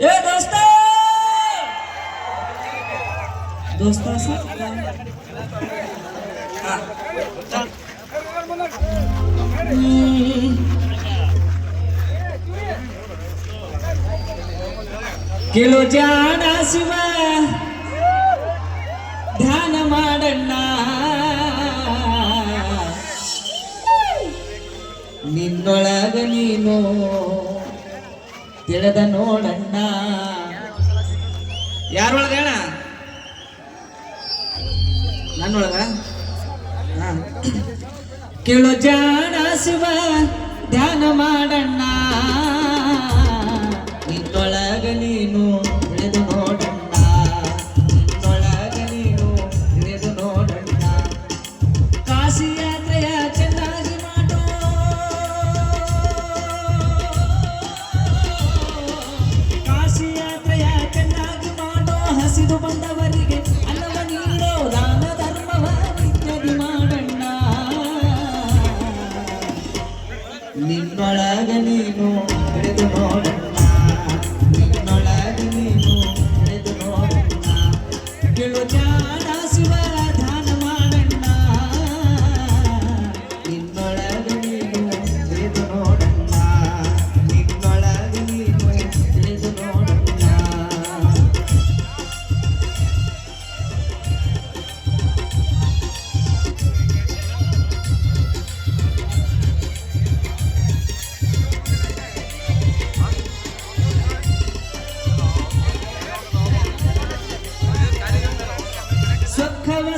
ए दोस्तों! दोस्तों ನಿನ್ನೊಳಗ ನೀನು ತಿಳಿದ ನೋಡಣ್ಣ. ಯಾರೊಳಗ ಅಣ್ಣ ನನ್ನೊಳಗ? ಕೇಳೋ ಜಾಣ ಶಿವ, ಧ್ಯಾನ ಮಾಡಣ್ಣ. ನಿನ್ನೊಳಗ ನೀನು ತಿಳಿದು ನೋಡಣ್ಣ. ನಿನ್ನೊಳಗ ನೀನು ತಿಳಿದು ನೋಡಣ್ಣ. ಕಾಶಿ ನಡೆದು ಬಂದವರಿಗೆ ಅಲ್ಲವ ನೀರೋ ಧರ್ಮವ ನಿತ್ಯದಿ ಮಾಡಣ್ಣ. ನಿನ್ನೊಳಗ ನೀನು ನಡೆದು ನೋಡಣ್ಣ. ಶಿವ ದುಃಖವ